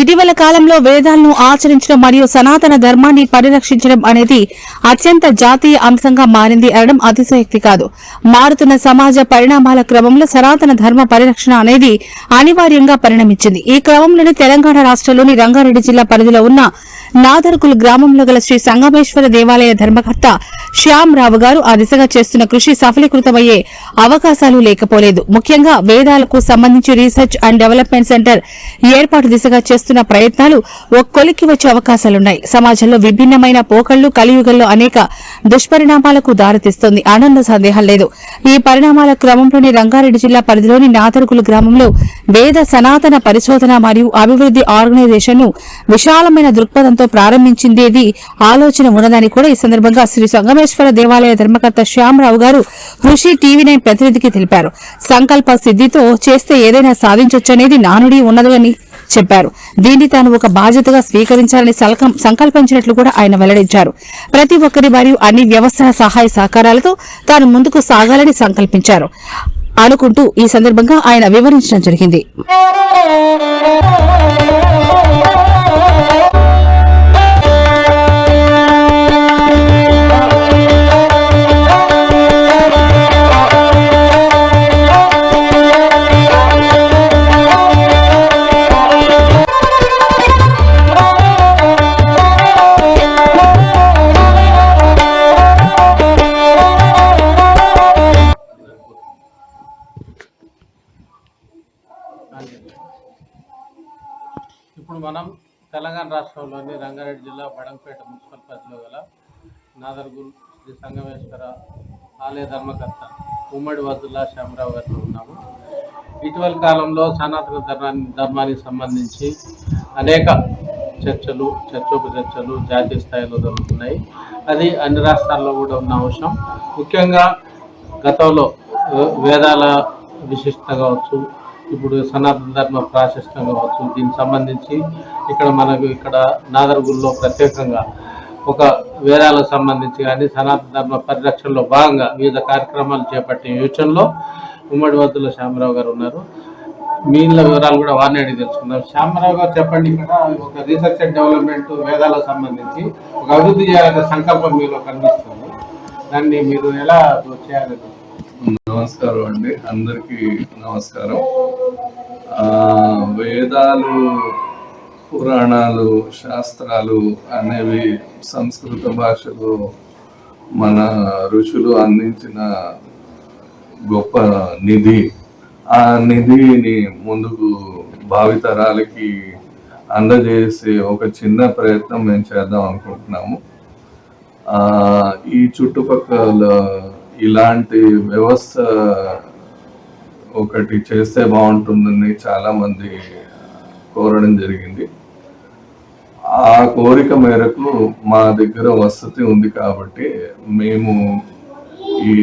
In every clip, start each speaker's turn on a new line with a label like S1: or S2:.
S1: ఇటీవల కాలంలో వేదాలను ఆచరించడం మరియు సనాతన ధర్మాన్ని పరిరక్షించడం అనేది అత్యంత జాతీయ అంశంగా మారింది అనడం అతిశయోక్తి కాదు. మారుతున్న సమాజ పరిణామాల క్రమంలో సనాతన ధర్మ పరిరక్షణ అనేది అనివార్యంగా పరిణమించింది. ఈ క్రమంలోనే తెలంగాణ రాష్ట్రంలోని రంగారెడ్డి జిల్లా పరిధిలో ఉన్న నాదర్కుల్ గ్రామంలో గల శ్రీ సంగమేశ్వర దేవాలయ ధర్మకర్త శ్యామ్ రావు గారు ఆ దిశగా చేస్తున్న కృషి సఫలీకృతమయ్యే అవకాశాలు లేకపోలేదు. ముఖ్యంగా వేదాలకు సంబంధించి రీసెర్చ్ అండ్ డెవలప్మెంట్ సెంటర్ ఏర్పాటు దిశగా చేస్తున్న ప్రయత్నాలు ఒక్కొలికి వచ్చే అవకాశాలున్నాయి. సమాజంలో విభిన్నమైన పోకళ్ళు కలియుగంలో అనేక దుష్పరిణామాలకు దారితీస్తోంది. ఆనంద సందేహం లేదు. ఈ పరిణామాల క్రమంలోని రంగారెడ్డి జిల్లా పరిధిలోని నాదర్కులు గ్రామంలో వేద సనాతన పరిశోధన మరియు అభివృద్ధి ఆర్గనైజేషన్ను విశాలమైన దృక్పథంతో ప్రారంభించిందేది ఆలోచన ఉన్నదని కూడా ఈ సందర్భంగా శ్రీ సంగమేశ్వర దేవాలయ ధర్మకర్త శ్యామరావు గారు కృషి టీవీ నైన్ ప్రతినిధికి తెలిపారు. సంకల్ప సిద్ధితో చేస్తే ఏదైనా సాధించొచ్చనేది నానుడి ఉన్నదని చెప్పారు. దీన్ని తాను ఒక బాధ్యతగా స్వీకరించాలని సలకం- సంకల్పించినట్లు కూడా ఆయన వెల్లడించారు. ప్రతి ఒక్కరి మరియు అన్ని వ్యవస్థల సహాయ సహకారాలతో తాను ముందుకు సాగాలని సంకల్పించారు అనుకుంటూ ఈ సందర్భంగా ఆయన వివరించడం జరిగింది.
S2: జిల్లా మున్సిపల్ పరిధిలో గల నాదర్గుల్ శ్రీ సంగమేశ్వర ఆలయ ధర్మకర్త ఉమ్మడి వద్దుల్లా శ్యామరావు గారితో ఉన్నాము. ఇటీవల కాలంలో సనాతన ధర్మాన్ని ధర్మానికి సంబంధించి అనేక చర్చలు చర్చోపచర్చలు జాతీయ స్థాయిలో జరుగుతున్నాయి. అది అన్ని రాష్ట్రాల్లో కూడా ఉన్న అంశం. ముఖ్యంగా గతంలో వేదాల విశిష్టత కావచ్చు ఇప్పుడు సనాతన ధర్మ ప్రాశస్తం కావచ్చు దీనికి సంబంధించి ఇక్కడ మనకు ఇక్కడ నాదర్గుల్లో ప్రత్యేకంగా ఒక వేదాలకు సంబంధించి కానీ సనాతన ధర్మ పరిరక్షణలో భాగంగా వివిధ కార్యక్రమాలు చేపట్టే యోచనలో ఉమ్మడి వద్దుల శ్యామరావు గారు ఉన్నారు. మీళ్ళ వివరాలు కూడా వారిని అడిగి తెలుసుకుందాం. శ్యామరావు గారు చెప్పండి ఇక్కడ ఒక రీసెర్చ్ అండ్ డెవలప్మెంట్ వేదాలకు సంబంధించి ఒక అభివృద్ధి చేయాలనే సంకల్పం మీలో కనిపిస్తుంది. దాన్ని మీరు ఎలా చేయాలనుకుంటున్నారు?
S3: నమస్కారం అండి. అందరికీ నమస్కారం. వేదాలు పురాణాలు శాస్త్రాలు అనేవి సంస్కృత భాషలో మన ఋషులు అందించిన గొప్ప నిధి. ఆ నిధిని ముందుకు భావితరాలకి అందజేసే ఒక చిన్న ప్రయత్నం మేము చేద్దాం అనుకుంటున్నాము. ఈ చుట్టుపక్కల ఇలాంటి వ్యవస్థ ఒకటి చేస్తే బాగుంటుందని చాలా మంది కోరడం జరిగింది. ఆ కోరిక మేరకు మా దగ్గర వసతి ఉంది కాబట్టి మేము ఈ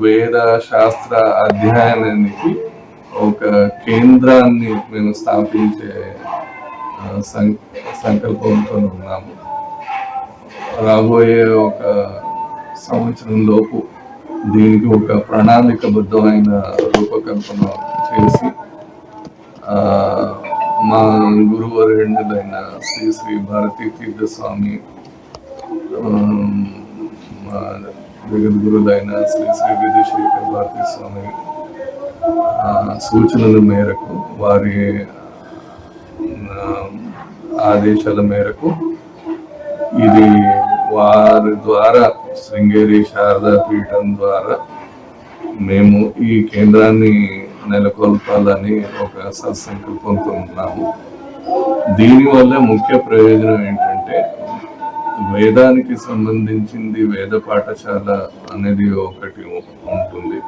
S3: వేద శాస్త్ర అధ్యయనానికి ఒక కేంద్రాన్ని మేము స్థాపించే సం- సంకల్పంతో ఉన్నాము. రాబోయే ఒక సంవత్సరం లోపు దీనికి ఒక ప్రణాళికబద్ధమైన రూపకల్పన చేసి మా గురువరేణులైన శ్రీ శ్రీ భారతీ తీర్థస్వామి మా జగద్గురులైన శ్రీ శ్రీ విధుశేఖర్ భారతీ స్వామి సూచనల మేరకు వారి ఆదేశాల మేరకు ఇది వారి ద్వారా శృంగేరి శారదా పీఠం ద్వారా మేము ఈ కేంద్రాన్ని నెలకొల్పాలని ఒక సత్సంకల్పంతో ఉన్నాము. దీనివల్ల ముఖ్య ప్రయోజనం ఏంటంటే వేదానికి సంబంధించింది వేద పాఠశాల అనేది ఒకటి ఉంటుంది.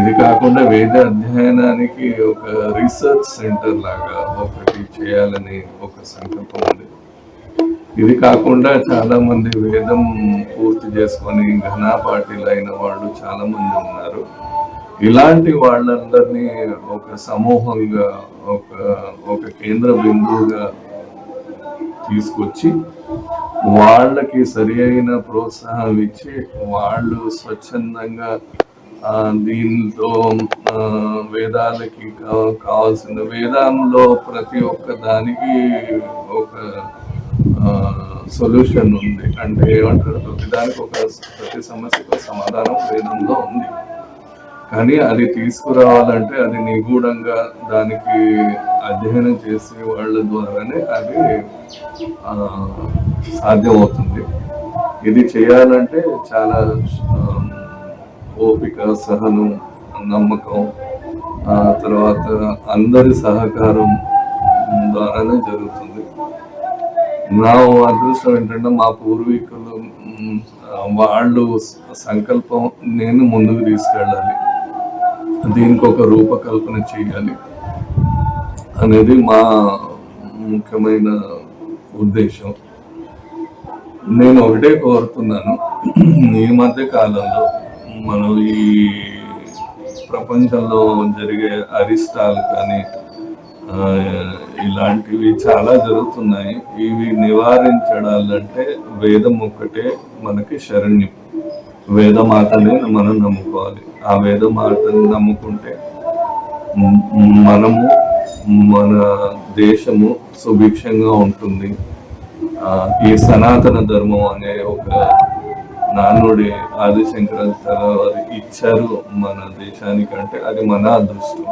S3: ఇది కాకుండా వేద అధ్యయనానికి ఒక రీసెర్చ్ సెంటర్ లాగా ఒకటి చేయాలని ఒక సంకల్పం ఉంది. ఇది కాకుండా చాలా మంది వేదం పూర్తి చేసుకొని ఘనాపాటిలు అయిన వాళ్ళు చాలా మంది ఉన్నారు. ఇలాంటి వాళ్ళందరినీ ఒక సమూహంగా ఒక ఒక కేంద్ర బిందువుగా తీసుకొచ్చి వాళ్ళకి సరి అయిన ప్రోత్సాహం ఇచ్చి వాళ్ళు స్వచ్ఛందంగా దీంతో వేదాలకి కావాల్సిన వేదంలో ప్రతి ఒక్క దానికి ఒక సొల్యూషన్ ఉంది. అంటే ఏమంటారు? ప్రతిదానికి ఒక ప్రతి సమస్యకు సమాధానం వేదంలో ఉంది. కానీ అది తీసుకురావాలంటే అది నిగూఢంగా దానికి అధ్యయనం చేసే వాళ్ళ ద్వారానే అది సాధ్యమవుతుంది. ఇది చేయాలంటే చాలా ఓపిక సహనం నమ్మకం తర్వాత అందరి సహకారం ద్వారానే జరుగుతుంది. నా అదృష్టం ఏంటంటే మా పూర్వీకులు వాళ్ళు సంకల్పం నేను ముందుకు తీసుకెళ్ళాలి. దీనికి ఒక రూపకల్పన చేయాలి అనేది మా ముఖ్యమైన ఉద్దేశం. నేను ఒకటే కోరుతున్నాను. ఈ మధ్య కాలంలో మనం ఈ ప్రపంచంలో జరిగే అరిష్టాలు కానీ ఇలాంటివి చాలా జరుగుతున్నాయి. ఇవి నివారించడాలంటే వేదం ఒక్కటే మనకి శరణ్యం. వేద మాటనే మనం నమ్ముకోవాలి. ఆ వేదమాతని నమ్ముకుంటే మనము మన దేశము సుభిక్షంగా ఉంటుంది. ఈ సనాతన ధర్మం అనే ఒక నానుడి ఆదిశంకరాచార్య వారు ఇచ్చారు మన దేశానికంటే. అది మన అదృష్టం.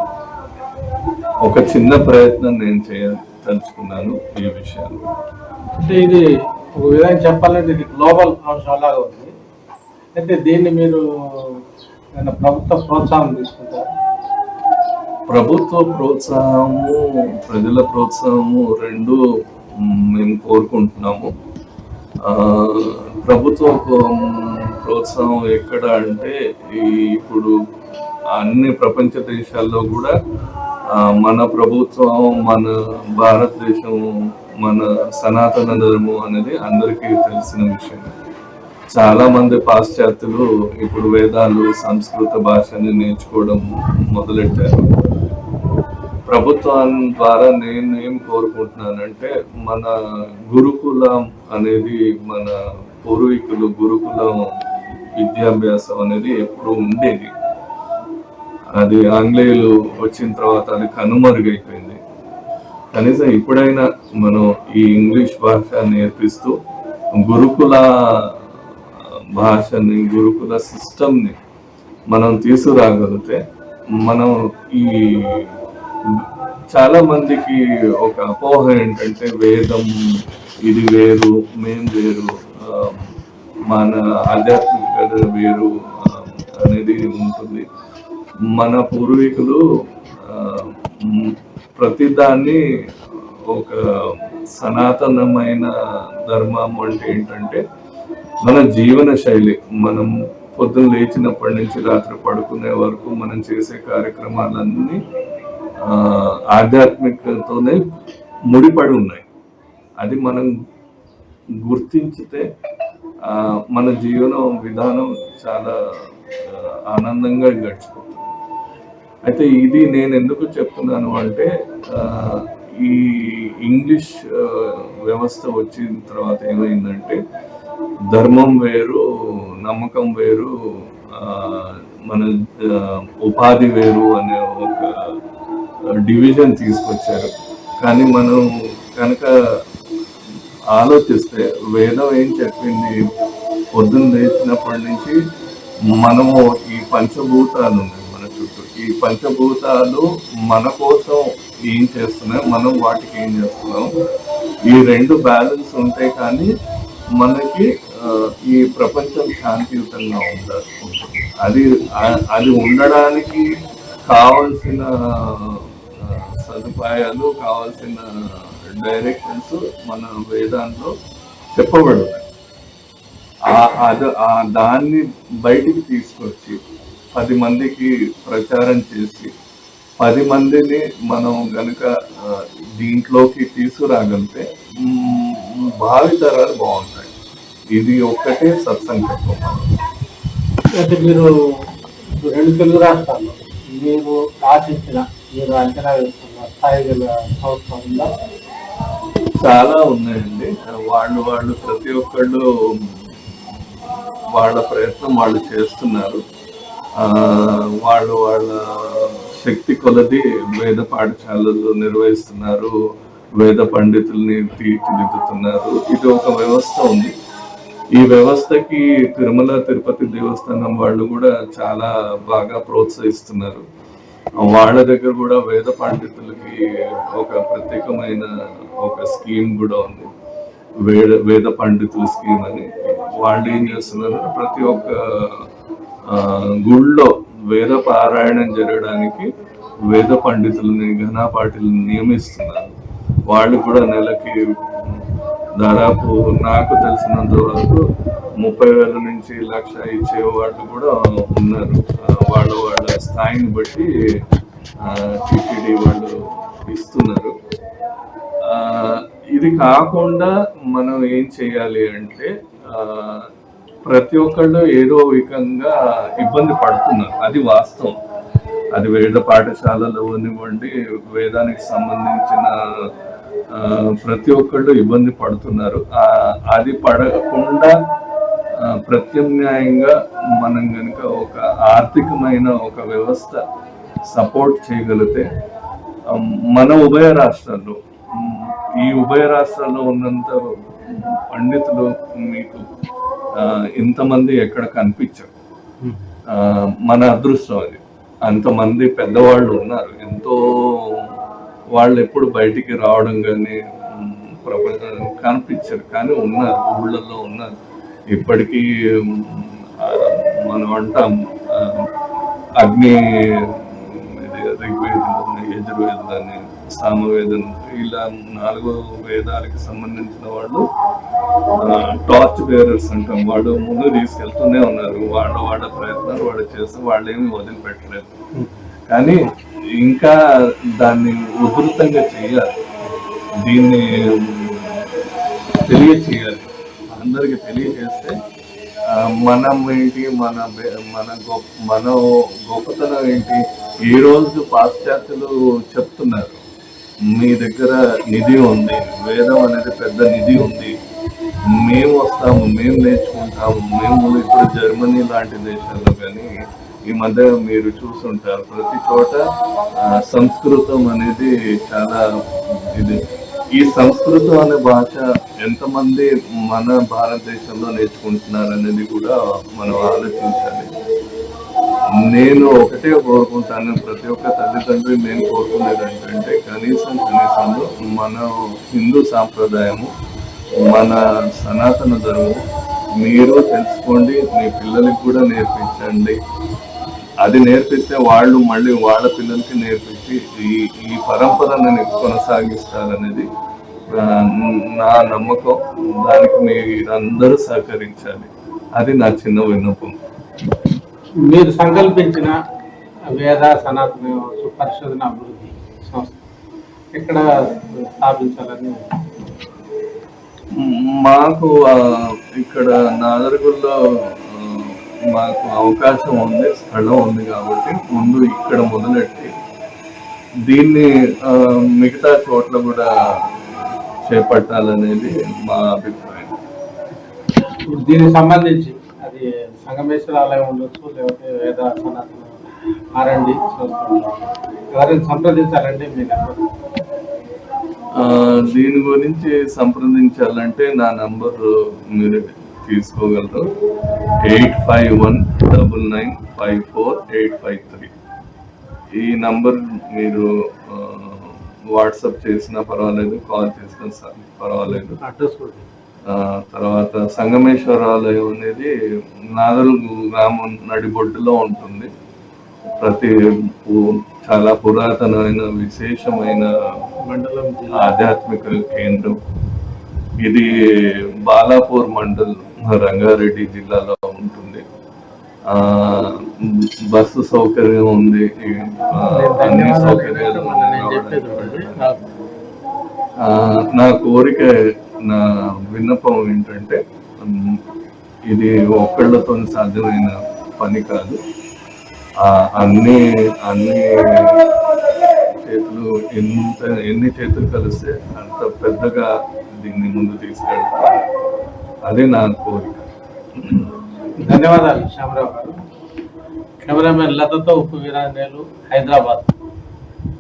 S3: ఒక చిన్న ప్రయత్నం నేను చేయదలుచుకున్నాను ఈ విషయాలు
S2: అంటే ఇది ఒక విధంగా చెప్పాలంటే ఇది గ్లోబల్ అంశంలాగా ఉంది. అయితే దీన్ని మీరు ప్రభుత్వ ప్రోత్సాహం తీసుకుంటారు?
S3: ప్రభుత్వ ప్రోత్సాహము ప్రజల ప్రోత్సాహము రెండు మేము కోరుకుంటున్నాము. ప్రభుత్వ ప్ర- ప్రోత్సాహం ఎక్కడ అంటే ఈ ఇప్పుడు అన్ని ప్రపంచ దేశాల్లో కూడా మన ప్రభుత్వం మన భారతదేశం మన సనాతన ధర్మం అనేది అందరికీ తెలిసిన విషయం. చాలా మంది పాశ్చాత్యులు ఇప్పుడు వేదాలు సంస్కృత భాషని నేర్చుకోవడం మొదలెట్టారు. ప్రభుత్వం ద్వారా నేను ఏం కోరుకుంటున్నానంటే మన గురుకులం అనేది మన పూర్వీకులు గురుకులం విద్యాభ్యాసం అనేది ఎప్పుడు ఉండేది. అది ఆంగ్లేయులు వచ్చిన తర్వాత అది కనుమరుగైపోయింది. కనీసం ఇప్పుడైనా మనం ఈ ఇంగ్లీష్ భాష నేర్పిస్తూ గురుకుల భాషని గురుకుల సిస్టమ్ని మనం తీసుకురాగలిగితే మనం ఈ చాలా మందికి ఒక అపోహ ఏంటంటే వేదం ఇది వేరు మేం వేరు మన ఆధ్యాత్మికత వేరు అనేది ఉంటుంది. మన పూర్వీకులు ప్రతిదాన్ని ఒక సనాతనమైన ధర్మం అంటే ఏంటంటే మన జీవన శైలి మనం పొద్దున్న లేచినప్పటి నుంచి రాత్రి పడుకునే వరకు మనం చేసే కార్యక్రమాలన్నీ ఆధ్యాత్మికతోనే ముడిపడి ఉన్నాయి. అది మనం గుర్తించితే మన జీవన విధానం చాలా ఆనందంగా గడిచిపోతుంది. అయితే ఇది నేను ఎందుకు చెప్తున్నాను అంటే ఈ ఇంగ్లీష్ వ్యవస్థ వచ్చిన తర్వాత ఏమైందంటే ధర్మం వేరు నమ్మకం వేరు మన ఉపాధి వేరు అనే ఒక డివిజన్ తీసుకొచ్చారు. కానీ మనం కనుక ఆలోచిస్తే వేదం ఏం చెప్పింది? పొద్దున్న లేచినప్పటి నుంచి మనము ఈ పంచభూతాలు ఉన్నాయి మన చుట్టూ ఈ పంచభూతాలు మన కోసం ఏం చేస్తున్నాయి మనం వాటికి ఏం చేస్తున్నాం? ఈ రెండు బ్యాలెన్స్ ఉంటే కానీ మనకి ఈ ప్రపంచం శాంతియుతంగా ఉండాలి అది అది ఉండడానికి కావలసిన సదుపాయాలు కావాల్సిన డైరెక్షన్స్ మన వేదాంతో చెప్పబడున్నాయి అది- ఆ దాన్ని బయటికి తీసుకొచ్చి పది మందికి ప్రచారం చేసి పది మందిని మనం గనుక దీంట్లోకి తీసుకురాగలిగితే మ్, భావి తరాలు బాగుంటాయి. ఇది ఒక్కటే సత్సంకల్పం.
S2: అయితే మీరు రెండు తెలుగు రాష్ట్రాల్లో మీరు ఆశించిన మీరు అంచనా వేస్తున్న స్థాయి గల సంస్థ ఉందా?
S3: చాలా ఉన్నాయండి. వాళ్ళు వాళ్ళు ప్రతి ఒక్కళ్ళు వాళ్ళ ప్రయత్నం వాళ్ళు చేస్తున్నారు. వాళ్ళు వాళ్ళ శక్తి కొలది వేద పాఠశాలలు నిర్వహిస్తున్నారు. వేద పండితుల్ని తీర్చిదిద్దుతున్నారు. ఇది ఒక వ్యవస్థ ఉంది. ఈ వ్యవస్థకి తిరుమల తిరుపతి దేవస్థానం వాళ్ళు కూడా చాలా బాగా ప్రోత్సహిస్తున్నారు. వాళ్ళ దగ్గర కూడా వేద పండితులకి ఒక ప్రత్యేకమైన ఒక స్కీమ్ కూడా ఉంది. వేద వేద పండితుల స్కీమ్ అని. వాళ్ళు ఏం చేస్తున్నారు? ప్రతి ఒక్క గుళ్ళో వేద పారాయణం జరగడానికి వేద పండితులని ఘనాపాటిని నియమిస్తున్నారు. వాళ్ళు కూడా నెలకి దాదాపు నాకు తెలిసినంత వరకు ముప్పై వేల నుంచి లక్ష ఇచ్చే వాళ్ళు కూడా ఉన్నారు. వాళ్ళ వాళ్ళ స్థాయిని బట్టి టీటీడీ వాళ్ళు ఇస్తున్నారు. ఇది కాకుండా మనం ఏం చేయాలి అంటే ప్రతి ఒక్కళ్ళు ఏదో విధంగా ఇబ్బంది పడుతున్నారు. అది వాస్తవం. అది వేద పాఠశాలలో ఇవ్వండి వేదానికి సంబంధించిన ప్రతి ఒక్కళ్ళు ఇబ్బంది పడుతున్నారు. అది పడకుండా ప్రత్యామ్నాయంగా మనం కనుక ఒక ఆర్థికమైన ఒక వ్యవస్థ సపోర్ట్ చేయగలిగితే మన ఉభయ రాష్ట్రాల్లో ఈ ఉభయ రాష్ట్రాల్లో ఉన్నంత పండితులు మీకు ఇంతమంది ఎక్కడ కనిపించరు. మన అదృష్టం అది. అంతమంది పెద్దవాళ్ళు ఉన్నారు. ఎంతో వాళ్ళు ఎప్పుడు బయటికి రావడం కానీ ప్రపంచం కనిపించారు. కానీ ఉన్నారు ఊళ్ళల్లో ఉన్నారు. ఇప్పటికీ మనం అంటాం అగ్ని ఋగ్వేదం యజుర్వేదం అని సామవేదం ఇలా నాలుగో వేదాలకి సంబంధించిన వాళ్ళు టార్చ్ బేరర్స్ అంటాం. వాళ్ళు ముందు తీసుకెళ్తూనే ఉన్నారు. వాళ్ళ వాళ్ళ ప్రయత్నాలు వాళ్ళు చేస్తూ వాళ్ళు ఏమి వదిలిపెట్టలేదు. కానీ ఇంకా దాన్ని ఉధృతంగా చేయాలి. దీన్ని తెలియచేయాలి. అందరికి తెలియజేస్తే మనం ఏంటి మన మన గొప్ప మన గొప్పతనం ఏంటి ఈ రోజు పాశ్చాత్యులు చెప్తున్నారు. మీ దగ్గర నిధి ఉంది వేదం అనేది పెద్ద నిధి ఉంది. మేము వస్తాము మేము నేర్చుకుంటాము. మేము ఇప్పుడు జర్మనీ లాంటి దేశాల్లో కానీ ఈ మధ్య మీరు చూస్తుంటారు ప్రతి చోట సంస్కృతం అనేది చాలా ఇది. ఈ సంస్కృతం అనే భాష ఎంతమంది మన భారతదేశంలో నేర్చుకుంటున్నారు అనేది కూడా మనం ఆలోచించాలి. నేను ఒకటే కోరుకుంటాను. ప్రతి ఒక్క తల్లిదండ్రి నేను కోరుకునేది ఏంటంటే కనీసం కనీసంలో మన హిందూ సాంప్రదాయము మన సనాతన ధర్మం మీరు తెలుసుకోండి మీ పిల్లలకి కూడా నేర్పించండి. అది నేర్పిస్తే వాళ్ళు మళ్ళీ వాళ్ళ పిల్లలకి నేర్పించి ఈ ఈ పరంపరను కొనసాగిస్తారనేది నా నమ్మకం. దానికి మీరందరూ సహకరించాలి. అది నా చిన్న విన్నపం.
S2: మీరు సంకల్పించిన వేద సనాతన పరిశోధన అభివృద్ధి సంస్థ ఎక్కడ స్థాపించాలని?
S3: మాకు ఇక్కడ నాదరుగుల్లో ఆ, మాకు అవకాశం ఉంది స్థలం ఉంది కాబట్టి ముందు ఇక్కడ మొదలెట్టి దీన్ని మిగతా చోట్ల కూడా చేపట్టాలనేది మా అభిప్రాయం.
S2: దీనికి సంబంధించి అది సంగమేశ్వర ఆలయం ఉండొచ్చు లేకపోతే వేద సనాతన ఆర్ఎండి ఉండొచ్చు. ఎవరైనా సంప్రదించాలంటే మీ నెంబర్.
S3: దీని గురించి సంప్రదించాలంటే నా నంబర్ మీరు తీసుకోగలరు. Eight five one double nine five four eight five three. ఈ నంబర్ మీరు వాట్సాప్ చేసినా పర్వాలేదు కాల్ చేసినా సరే పర్వాలేదు.
S2: అడ్రస్ కూడా
S3: తర్వాత సంగమేశ్వరాలయం అనేది నాదల్ గ్రామం నడిబొడ్డులో ఉంటుంది. ప్రతి చాలా పురాతనమైన విశేషమైన
S2: మండలం
S3: ఆధ్యాత్మిక కేంద్రం. ఇది బాలాపూర్ మండల్ రంగారెడ్డి జిల్లాలో ఉంటుంది. బస్సు సౌకర్యం ఉంది. అన్ని సౌకర్యాలు నా కోరిక నా విన్నపం ఏంటంటే ఇది ఒక్కళ్ళతో సాధ్యమైన పని కాదు. అన్ని అన్ని చేతులు ఎంత ఎన్ని చేతులు కలిస్తే అంత పెద్దగా దీన్ని ముందు తీసుకెళ్తాను. అదే నా కోరిక.
S2: ధన్యవాదాలు శ్యామరావు గారు. కెమెరామెన్ లతతో ఉప్పు వీరాంజనేయులు హైదరాబాద్.